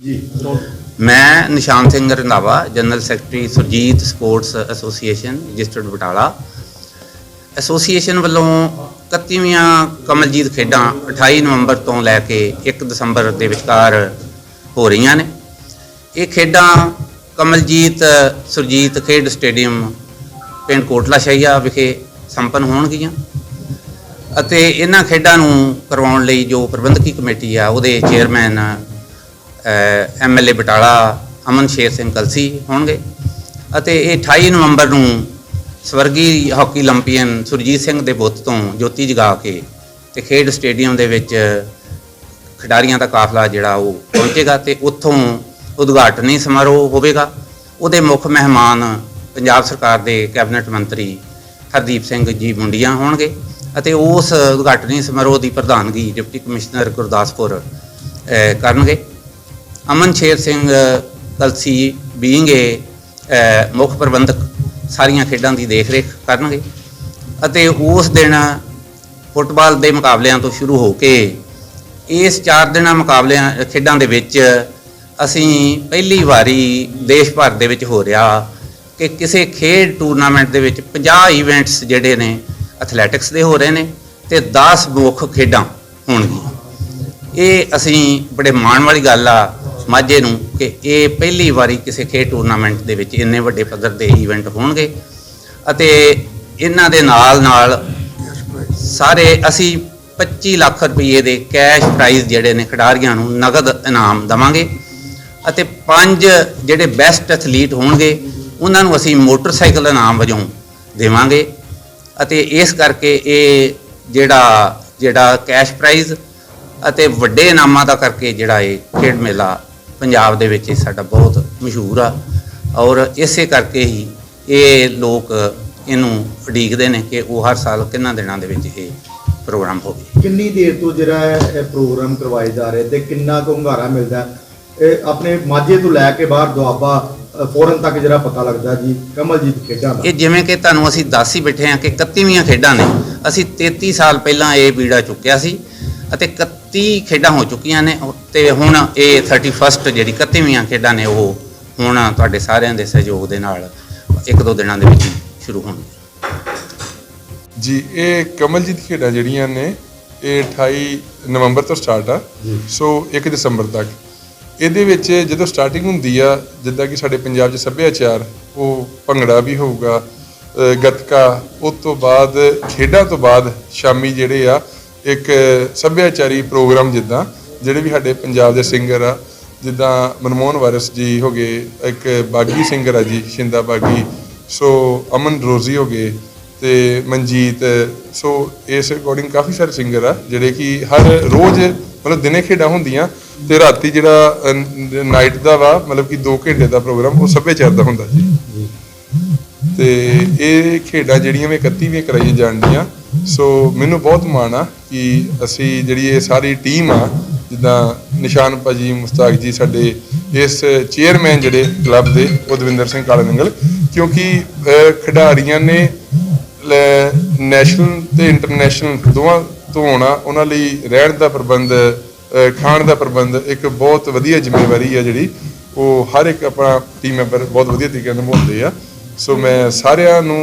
ਜੀ। ਮੈਂ Nishan Singh Randhawa general secretary Surjit sports association registered Batala association ਵੱਲੋਂ 31ਵੀਆਂ ਕਮਲਜੀਤ ਖੇਡਾਂ 28 ਨਵੰਬਰ ਤੋਂ ਲੈ ਕੇ 1 ਦਸੰਬਰ ਦੇ ਵਿਚਕਾਰ ਹੋ ਰਹੀਆਂ ਨੇ। ਇਹ ਖੇਡਾਂ ਕਮਲਜੀਤ ਸੁਰਜੀਤ ਖੇਡ ਸਟੇਡੀਅਮ ਪਿੰਡ ਕੋਟਲਾ ਸ਼ਾਹੀਆ ਵਿਖੇ ਸੰਪੰਨ ਹੋਣਗੀਆਂ ਅਤੇ ਇਹਨਾਂ ਖੇਡਾਂ ਨੂੰ ਕਰਵਾਉਣ ਲਈ ਜੋ ਪ੍ਰਬੰਧਕੀ ਕਮੇਟੀ ਆ, ਉਹਦੇ ਚੇਅਰਮੈਨ ਐਮਐਲਏ ਬਟਾਲਾ, ਅਮਨ ਸ਼ੇਰ ਸਿੰਘ ਕਲਸੀ ਹੋਣਗੇ। ਅਤੇ ਇਹ 28 ਨਵੰਬਰ ਨੂੰ ਸਵਰਗੀ ਹਾਕੀ 올림픽ੀਅਨ ਸੁਰਜੀਤ ਸਿੰਘ ਦੇ ਬੁੱਤ ਤੋਂ ਜੋਤੀ ਜਗਾ ਕੇ ਤੇ ਖੇਡ ਸਟੇਡੀਅਮ ਦੇ ਵਿੱਚ ਖਿਡਾਰੀਆਂ ਦਾ ਕਾਫਲਾ ਜਿਹੜਾ ਉਹ ਪਹੁੰਚੇਗਾ ਤੇ ਉੱਥੋਂ ਉਦਘਾਟਨੀ ਸਮਾਰੋਹ ਹੋਵੇਗਾ। ਉਹਦੇ ਮੁੱਖ ਮਹਿਮਾਨ ਪੰਜਾਬ ਸਰਕਾਰ ਦੇ ਕੈਬਨਿਟ ਮੰਤਰੀ ਹਰਦੀਪ ਸਿੰਘ ਜੀ ਮੁੰਡੀਆਂ ਹੋਣਗੇ ਅਤੇ ਉਸ ਉਦਘਾਟਨੀ ਸਮਾਰੋਹ ਦੀ ਪ੍ਰਧਾਨਗੀ ਡਿਪਟੀ ਕਮਿਸ਼ਨਰ ਗੁਰਦਾਸਪੁਰ ਕਰਨਗੇ। ਅਮਨ ਸ਼ੇਰ ਸਿੰਘ, ਕਲਸੀ, ਬੀਂਗੇ ਮੁੱਖ ਪ੍ਰਬੰਧਕ ਸਾਰੀਆਂ ਖੇਡਾਂ ਦੀ ਦੇਖਰੇਖ ਕਰਨਗੇ ਅਤੇ ਉਸ ਦਿਨ ਫੁੱਟਬਾਲ ਦੇ ਮੁਕਾਬਲਿਆਂ ਤੋਂ ਸ਼ੁਰੂ ਹੋ ਕੇ ਇਸ ਚਾਰ ਦਿਨਾਂ ਮੁਕਾਬਲਿਆਂ, ਖੇਡਾਂ ਦੇ ਵਿੱਚ ਅਸੀਂ ਪਹਿਲੀ ਵਾਰੀ ਦੇਸ਼ ਭਰ ਦੇ ਵਿੱਚ ਹੋ ਰਿਹਾ ਕਿ ਕਿਸੇ ਖੇਡ ਟੂਰਨਾਮੈਂਟ ਦੇ ਵਿੱਚ 50 ਇਵੈਂਟਸ ਜਿਹੜੇ ਨੇ ਐਥਲੈਟਿਕਸ ਦੇ ਹੋ ਰਹੇ ਨੇ ਤੇ 10 ਮੁੱਖ ਖੇਡਾਂ ਹੋਣਗੀਆਂ। ਇਹ ਅਸੀਂ ਬੜੇ ਮਾਣ ਵਾਲੀ ਗੱਲ ਆ ਮਾਝੇ ਨੂੰ ਕਿ ਇਹ ਪਹਿਲੀ ਵਾਰੀ ਕਿਸੇ ਖੇਡ ਟੂਰਨਾਮੈਂਟ ਦੇ ਵਿੱਚ ਇੰਨੇ ਵੱਡੇ ਪੱਧਰ ਦੇ ਇਵੈਂਟ ਹੋਣਗੇ। ਅਤੇ ਇਹਨਾਂ ਦੇ ਨਾਲ ਨਾਲ ਸਾਰੇ ਅਸੀਂ 25 ਲੱਖ ਰੁਪਏ ਦੇ ਕੈਸ਼ ਪ੍ਰਾਈਜ਼ ਜਿਹੜੇ ਨੇ ਖਿਡਾਰੀਆਂ ਨੂੰ ਨਗਦ ਇਨਾਮ ਦਵਾਂਗੇ। ਅਤੇ ਪੰਜ ਜਿਹੜੇ ਬੈਸਟ ਐਥਲੀਟ ਹੋਣਗੇ, ਉਹਨਾਂ ਨੂੰ ਅਸੀਂ ਮੋਟਰਸਾਈਕਲ ਇਨਾਮ ਵਜੋਂ ਦੇਵਾਂਗੇ। ਅਤੇ ਇਸ ਕਰਕੇ ਇਹ ਜਿਹੜਾ ਜਿਹੜਾ ਕੈਸ਼ ਪ੍ਰਾਈਜ਼ ਅਤੇ ਵੱਡੇ ਇਨਾਮਾਂ ਦਾ ਕਰਕੇ ਜਿਹੜਾ ਇਹ ਖੇਡ ਮੇਲਾ ਪੰਜਾਬ ਦੇ ਵਿੱਚ ਇਹ ਸਾਡਾ ਬਹੁਤ ਮਸ਼ਹੂਰ ਆ। ਔਰ ਇਸੇ ਕਰਕੇ ਹੀ ਇਹ ਲੋਕ ਇਹਨੂੰ ਉਡੀਕਦੇ ਨੇ ਕਿ ਉਹ ਹਰ ਸਾਲ ਕਿੰਨਾ ਦਿਨਾਂ ਦੇ ਵਿੱਚ ਇਹ ਪ੍ਰੋਗਰਾਮ ਹੋਵੇ। ਕਿੰਨੀ ਦੇਰ ਤੋਂ ਜਿਹੜਾ ਇਹ ਪ੍ਰੋਗਰਾਮ ਕਰਵਾਏ ਜਾ ਰਹੇ ਤੇ ਕਿੰਨਾ ਕੁ ਹੁੰਗਾਰਾ ਮਿਲਦਾ? ਇਹ ਆਪਣੇ ਮਾਝੇ ਤੋਂ ਲੈ ਕੇ ਬਾਹਰ ਦੁਆਬਾ ਫੌਰਨ ਤੱਕ ਜਿਹੜਾ ਪਤਾ ਲੱਗਦਾ ਜੀ ਕਮਲਜੀਤ ਖੇਡਾਂ ਦਾ। ਇਹ ਜਿਵੇਂ ਕਿ ਤੁਹਾਨੂੰ ਅਸੀਂ ਦੱਸ ਹੀ ਬੈਠੇ ਹਾਂ ਕਿ 31ਵੀਆਂ ਖੇਡਾਂ ਨੇ। ਅਸੀਂ 33 ਸਾਲ ਪਹਿਲਾਂ ਇਹ ਬੀੜਾ ਚੁੱਕਿਆ ਸੀ। ਅਤੇ 31 ਖੇਡਾਂ ਹੋ ਚੁੱਕੀਆਂ ਨੇ ਤੇ ਹੁਣ ਇਹ 31st ਜਿਹੜੀ 31ਵੀਆਂ ਖੇਡਾਂ ਨੇ ਉਹ ਹੁਣ ਤੁਹਾਡੇ ਸਾਰਿਆਂ ਦੇ ਸਹਿਯੋਗ ਦੇ ਨਾਲ ਇੱਕ ਦੋ ਦਿਨਾਂ ਦੇ ਵਿੱਚ ਸ਼ੁਰੂ ਹੋਣਗੀਆਂ। ਜੀ ਇਹ ਕਮਲਜੀਤ ਖੇਡਾਂ ਜਿਹੜੀਆਂ ਨੇ ਇਹ 28 ਨਵੰਬਰ ਤੋਂ ਸਟਾਰਟ ਆ। ਸੋ 1 ਦਸੰਬਰ ਤੱਕ। ਇਹਦੇ ਵਿੱਚ ਜਦੋਂ ਸਟਾਰਟਿੰਗ ਹੁੰਦੀ ਆ ਜਿੱਦਾਂ ਕਿ ਸਾਡੇ ਪੰਜਾਬ 'ਚ ਸੱਭਿਆਚਾਰ ਉਹ ਭੰਗੜਾ ਵੀ ਹੋਊਗਾ ਗੱਤਕਾ ਉਸ ਤੋਂ ਬਾਅਦ ਖੇਡਾਂ ਤੋਂ ਬਾਅਦ ਸ਼ਾਮੀ ਜਿਹੜੇ ਆ ਇੱਕ ਸੱਭਿਆਚਾਰੀ ਪ੍ਰੋਗਰਾਮ ਜਿੱਦਾਂ, ਜਿਹੜੇ ਵੀ ਸਾਡੇ ਪੰਜਾਬ ਦੇ ਸਿੰਗਰ ਆ, ਜਿੱਦਾਂ ਮਨਮੋਹਨ ਵਾਰਿਸ ਜੀ ਹੋ ਗਏ, ਇੱਕ ਬਾਗੀ ਸਿੰਗਰ ਆ ਜੀ, ਸ਼ਿੰਦਾ ਬਾਗੀ, ਸੋ ਅਮਨ ਰੋਜ਼ੀ ਹੋ ਗਏ ਤੇ ਮਨਜੀਤ, ਸੋ ਇਸ ਅਕੋਰਡਿੰਗ ਕਾਫੀ ਸਾਰੇ ਸਿੰਗਰ ਆ, ਜਿਹੜੇ ਕਿ ਹਰ ਰੋਜ਼ ਮਤਲਬ ਦਿਨੇ ਖੇਡਾਂ ਹੁੰਦੀਆਂ ਤੇ ਰਾਤੀ ਜਿਹੜਾ ਨਾਈਟ ਦਾ ਵਾ, ਮਤਲਬ ਕਿ 2 ਘੰਟੇ ਦਾ ਪ੍ਰੋਗਰਾਮ, ਉਹ ਸੱਭਿਆਚਾਰ ਦਾ ਹੁੰਦਾ ਜੀ। ਤੇ ਇਹ ਖੇਡਾਂ ਜਿਹੜੀਆਂ ਵੀ 31ਵੀਂ ਕਰਾਈਆਂ ਜਾਣਦੀਆਂ ਸੋ ਮੈਨੂੰ ਬਹੁਤ ਮਾਣ ਆ ਕਿ ਅਸੀਂ ਜਿਹੜੀ ਇਹ ਸਾਰੀ ਟੀਮ ਆ, ਜਿੱਦਾਂ ਨਿਸ਼ਾਨ ਭਾਜੀ, ਮੁਸਤਾਕ ਜੀ ਸਾਡੇ ਇਸ ਚੇਅਰਮੈਨ ਜਿਹੜੇ ਕਲੱਬ ਦੇ, ਉਹ ਦਵਿੰਦਰ ਸਿੰਘ ਕਾਲਾ ਨੰਗਲ ਕਿਉਂਕਿ ਖਿਡਾਰੀਆਂ ਨੇ ਨੈਸ਼ਨਲ ਤੇ ਇੰਟਰਨੈਸ਼ਨਲ ਦੋਵਾਂ ਤੋਂ ਆਉਣਾ, ਉਹਨਾਂ ਲਈ ਰਹਿਣ ਦਾ ਪ੍ਰਬੰਧ ਖਾਣ ਦਾ ਪ੍ਰਬੰਧ ਇੱਕ ਬਹੁਤ ਵਧੀਆ ਜ਼ਿੰਮੇਵਾਰੀ ਆ ਜਿਹੜੀ, ਉਹ ਹਰ ਇੱਕ ਆਪਣਾ ਟੀਮ ਮੈਂਬਰ ਬਹੁਤ ਵਧੀਆ ਤਰੀਕੇ ਨਾਲ ਨਿਭਾਉਂਦੇ ਆ। ਸੋ ਮੈਂ ਸਾਰਿਆਂ ਨੂੰ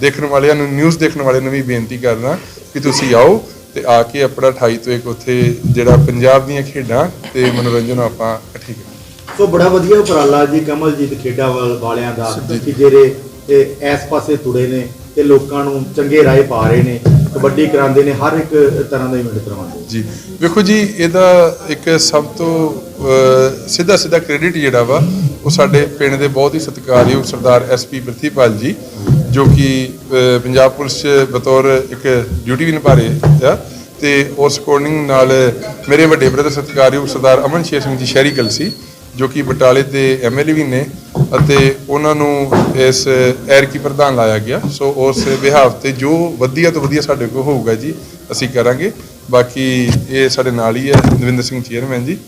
ਦੇਖਣ ਵਾਲਿਆਂ ਨੂੰ ਨਿਊਜ਼ ਦੇਖਣ ਵਾਲਿਆਂ ਨੂੰ ਵੀ ਬੇਨਤੀ ਕਰਦਾ ਕਿ ਤੁਸੀਂ ਆਓ ਤੇ ਆ ਕੇ ਆਪਣਾ 28 ਤੋਂ ਇੱਕ ਉੱਥੇ ਜਿਹੜਾ ਪੰਜਾਬ ਦੀਆਂ ਖੇਡਾਂ ਤੇ ਮਨੋਰੰਜਨ ਆਪਾਂ ਇਕੱਠੇ ਕਰੀਏ। ਸੋ ਬੜਾ ਵਧੀਆ ਉਪਰਾਲਾ ਜੀ ਕਮਲਜੀਤ ਖੇਡਾਂ ਵਾਲ- ਵਾਲਿਆਂ ਦਾ ਕਿ ਜਿਹੜੇ ਇਹ ਇਸ ਪਾਸੇ ਤੁੜੇ ਨੇ ਤੇ ਲੋਕਾਂ ਨੂੰ ਚੰਗੇ ਰਾਹ ਪਾ ਰਹੇ ਨੇ ਕਬੱਡੀ ਕਰਾਉਂਦੇ ਨੇ ਹਰ ਇੱਕ ਤਰ੍ਹਾਂ ਦਾ ਇਵੈਂਟ ਕਰਵਾਉਂਦੇ। ਜੀ। ਵੇਖੋ ਜੀ ਇਹਦਾ ਇੱਕ ਸਭ ਤੋਂ ਸਿੱਧਾ ਸਿੱਧਾ ਕ੍ਰੈਡਿਟ ਜਿਹੜਾ ਵਾ ਉਹ ਸਾਡੇ ਪਿੰਡ ਦੇ ਬਹੁਤ ਹੀ ਸਤਿਕਾਰਯੋਗ ਸਰਦਾਰ ਐਸਪੀ ਪ੍ਰਿਥੀਪਾਲ ਜੀ, ਜੋ ਕਿ ਪੰਜਾਬ ਪੁਲਿਸ 'ਚ ਬਤੌਰ ਇੱਕ ਡਿਊਟੀ ਵੀ ਨਿਭਾ ਰਹੇ ਆ ਤੇ ਉਸ ਅਕੋਰਡਿੰਗ ਨਾਲ ਮੇਰੇ ਵੱਡੇ ਬ੍ਰਦਰ ਸਤਿਕਾਰਯੋਗ ਸਰਦਾਰ ਅਮਨ ਸ਼ੇਰ ਸਿੰਘ ਜੀ ਸ਼ਹਿਰੀ ਕਲਸੀ ਜੋ ਕਿ ਬਟਾਲੇ ਦੇ ਐਮਐਲਏ ਵੀ ਨੇ ਅਤੇ ਉਹਨਾਂ ਨੂੰ ਇਸ ਐਰ ਕੀ ਪ੍ਰਧਾਨ ਲਾਇਆ ਗਿਆ। ਸੋ ਉਸ ਵਿਹਾਵ ਤੇ ਜੋ ਵਧੀਆ ਤੋਂ ਵਧੀਆ ਸਾਡੇ ਕੋਲ ਹੋਊਗਾ ਜੀ, ਅਸੀਂ ਕਰਾਂਗੇ। ਬਾਕੀ ਇਹ ਸਾਡੇ ਨਾਲ ਹੀ ਹੈ ਦਵਿੰਦਰ ਸਿੰਘ ਚੇਅਰਮੈਨ ਜੀ।